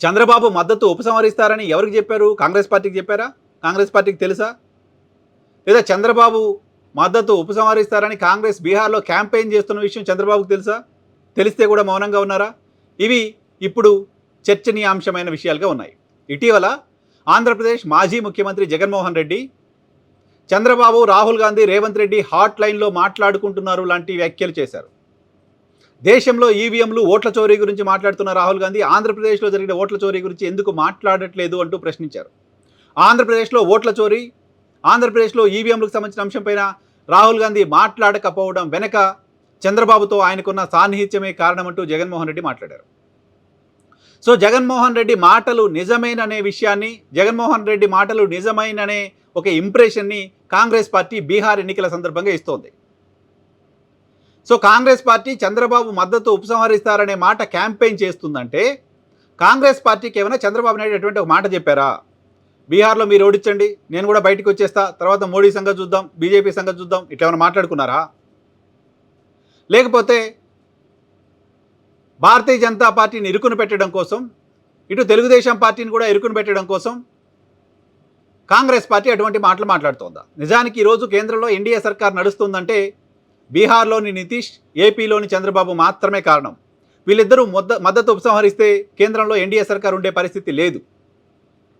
చంద్రబాబు మద్దతు ఉపసంహరిస్తారని ఎవరికి చెప్పారు? కాంగ్రెస్ పార్టీకి చెప్పారా? కాంగ్రెస్ పార్టీకి తెలుసా? లేదా చంద్రబాబు మద్దతు ఉపసంహరిస్తారని కాంగ్రెస్ బీహార్లో క్యాంపెయిన్ చేస్తున్న విషయం చంద్రబాబుకు తెలుసా? తెలిస్తే కూడా మౌనంగా ఉన్నారా? ఇవి ఇప్పుడు చర్చనీయాంశమైన విషయాలుగా ఉన్నాయి. ఇటీవల ఆంధ్రప్రదేశ్ మాజీ ముఖ్యమంత్రి జగన్మోహన్ రెడ్డి చంద్రబాబు రాహుల్ గాంధీ రేవంత్ రెడ్డి హాట్ లైన్లో మాట్లాడుకుంటున్నారు లాంటి వ్యాఖ్యలు చేశారు. దేశంలో ఈవీఎంలు ఓట్ల చోరీ గురించి మాట్లాడుతున్న రాహుల్ గాంధీ ఆంధ్రప్రదేశ్లో జరిగిన ఓట్ల చోరీ గురించి ఎందుకు మాట్లాడట్లేదు అంటూ ప్రశ్నించారు. ఆంధ్రప్రదేశ్లో ఓట్ల చోరీ ఆంధ్రప్రదేశ్లో ఈవీఎంలకు సంబంధించిన అంశంపైన రాహుల్ గాంధీ మాట్లాడకపోవడం వెనక చంద్రబాబుతో ఆయనకున్న సాన్నిహిత్యమే కారణమంటూ జగన్మోహన్ రెడ్డి మాట్లాడారు. సో జగన్మోహన్ రెడ్డి మాటలు నిజమేననే విషయాన్ని జగన్మోహన్ రెడ్డి మాటలు నిజమైననే ఒక ఇంప్రెషన్ని కాంగ్రెస్ పార్టీ బీహార్ ఎన్నికల సందర్భంగా ఇస్తోంది. సో కాంగ్రెస్ పార్టీ చంద్రబాబు మద్దతు ఉపసంహరిస్తారనే మాట క్యాంపెయిన్ చేస్తుందంటే కాంగ్రెస్ పార్టీకి ఏమైనా చంద్రబాబు నాయుడు అటువంటి ఒక మాట చెప్పారా? బీహార్లో మీరు ఓడించండి నేను కూడా బయటకు వచ్చేస్తా తర్వాత మోడీ సంగతి చూద్దాం బీజేపీ సంగతి చూద్దాం ఇట్లా ఏమైనా మాట్లాడుకున్నారా? లేకపోతే భారతీయ జనతా పార్టీని ఇరుకును పెట్టడం కోసం ఇటు తెలుగుదేశం పార్టీని కూడా ఇరుకును పెట్టడం కోసం కాంగ్రెస్ పార్టీ అటువంటి మాటలు మాట్లాడుతోందా? నిజానికి ఈరోజు కేంద్రంలో ఎన్డీఏ సర్కార్ నడుస్తుందంటే బీహార్లోని నితీష్ ఏపీలోని చంద్రబాబు మాత్రమే కారణం. వీళ్ళిద్దరూ మొద్ద మద్దతు ఉపసంహరిస్తే కేంద్రంలో ఎన్డీఏ సర్కార్ ఉండే పరిస్థితి లేదు.